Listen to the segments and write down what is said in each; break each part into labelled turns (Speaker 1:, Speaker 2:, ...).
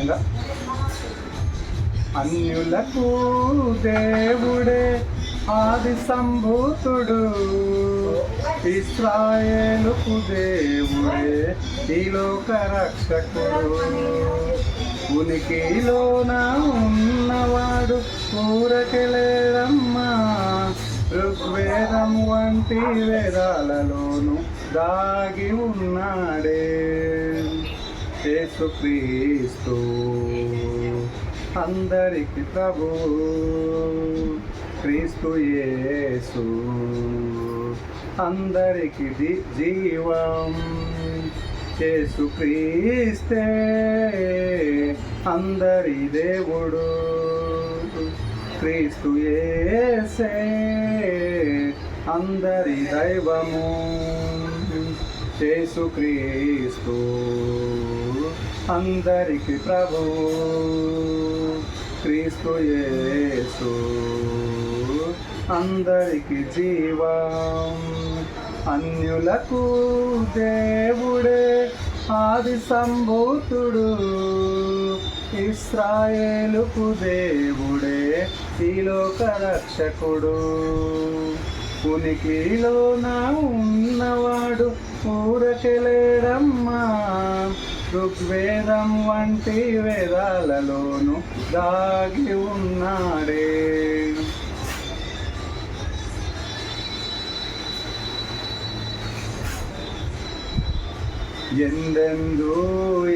Speaker 1: అయిందా? అన్యులకు దేవుడే ఆది సంభూతుడు. ఇస్రాయేలుకు దేవుడే ఈ లోక రక్షకుడు. ఉనికిలోన ఉన్నవాడు ఊరకెలేడమ్మా ఋగ్వేదం వంటి వేదాలలోను దాగి ఉన్నాడే. యేసుక్రీస్తు. అందరికి ప్రభు. క్రీస్తు యేసు. అందరికి జీవం. యేసు క్రీస్తే అందరి దేవుడు. క్రీస్తు యేసే అందరి దైవము. యేసు క్రీస్తు అందరికి ప్రభు. క్రీస్తు యేసు. అందరికి జీవం. అన్యులకు దేవుడే ఆది సంభూతుడు. ఇస్రాయేలుకు దేవుడే ఈలోక రక్షకుడు. రక్షకుడు ఉనికిలోన ఉన్నవాడు ఊరకెలేడమ్మా ఋగ్వేదం వంటి వేదాలలోను దాగి ఉన్నాడే. ఎందెందు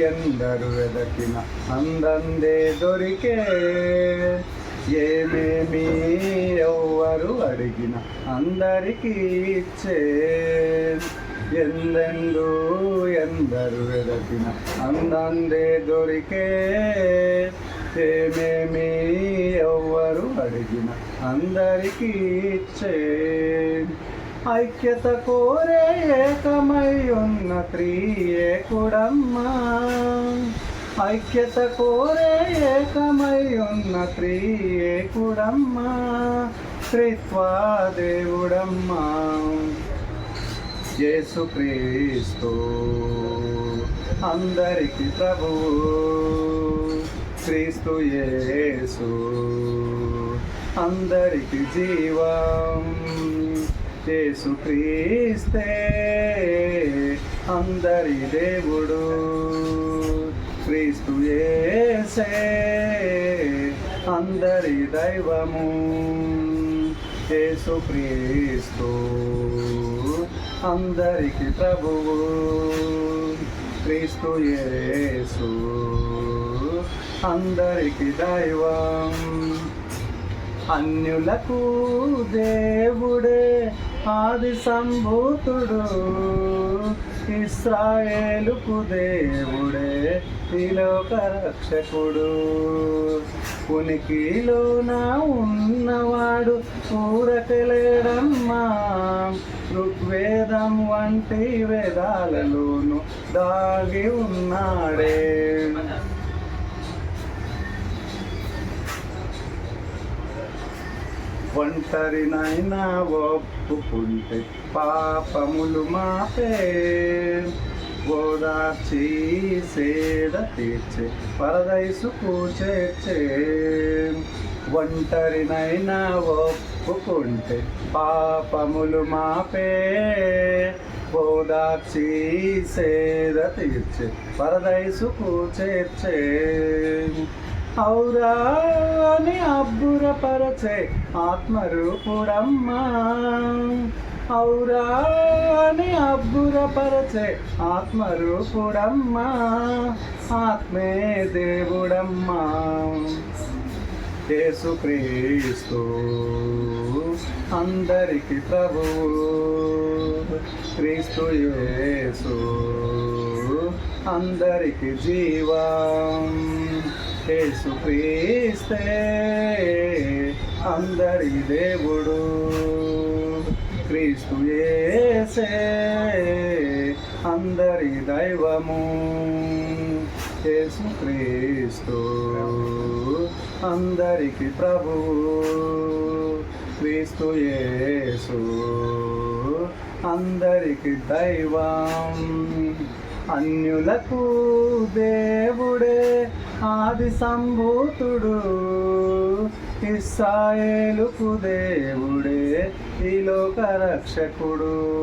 Speaker 1: ఎందరు వెదకిన అందందే దొరికే ఏమేమి ఎవ్వరు అడిగిన అందరికీ ఇచ్చే. ఎందెందు ఎందరు వెదకిన అందందే దొరికే ఏమేమి ఎవ్వరు అడిగిన అందరికీ ఇచ్చే ఐక్యత కోరే ఏకమై ఉన్న త్రియేకుడమ్మా ఐక్యత కోరే ఏకమై ఉన్న త్రియేకుడమ్మా త్రిత్వా దేవుడమ్మా యేసుక్రీస్తు అందరికి ప్రభువు క్రీస్తు యేసు. అందరికి జీవం. యేసు క్రీస్తే. అందరి దేవుడు. క్రీస్తు యేసే. అందరి దైవము. యేసుక్రీస్తు అందరికి ప్రభువు క్రీస్తు యేసు. అందరికి దైవం. అన్యులకు దేవుడే ఆది సంభూతుడు. ఇస్రాయేలుకు దేవుడే ఈలోక రక్షకుడు. ఉనికిలోన ఉన్నవాడు ఊరకలేడమ్మా ఋగ్వేదం వంటి వేదాలలోను దాగి ఉన్నాడే. ఒంటరినైనా ఒప్పుకుంటే పాపములు మాపే. ఓదార్చి సేద తీర్చే పరదైసు చేర్చే. ఒంటరినైనా ఒప్పుకుంటే పాపములు మాపే. ఓదార్చి సేద తీర్చే పరదైసుకు చేర్చే. ఔరాని అబ్బురపరచే ఆత్మరూపుడమ్మా. ఔరాని అబ్బురపరచే ఆత్మరూపుడమ్మా. ఆత్మే దేవుడమ్మా. యేసుక్రీస్తు అందరికి ప్రభు. క్రీస్తు యేసు. అందరికి జీవం. యేసు క్రీస్తే. అందరి దేవుడు. క్రీస్తు యేసే. అందరి దైవము. యేసు క్రీస్తు. అందరికి ప్రభు. క్రీస్తు యేసు. అందరికి దైవం. అన్యులకు దేవుడే ఆది సంభూతుడు. ఇస్సాయేలుకు దేవుడే ఈ లోక రక్షకుడు.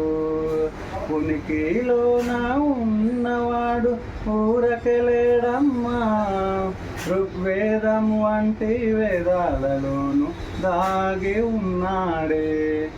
Speaker 1: ఉనికిలోన ఉన్నవాడు ఊరకెలేడమ్మా ఋగ్వేదం వంటి వేదాలలోను దాగి ఉన్నాడే.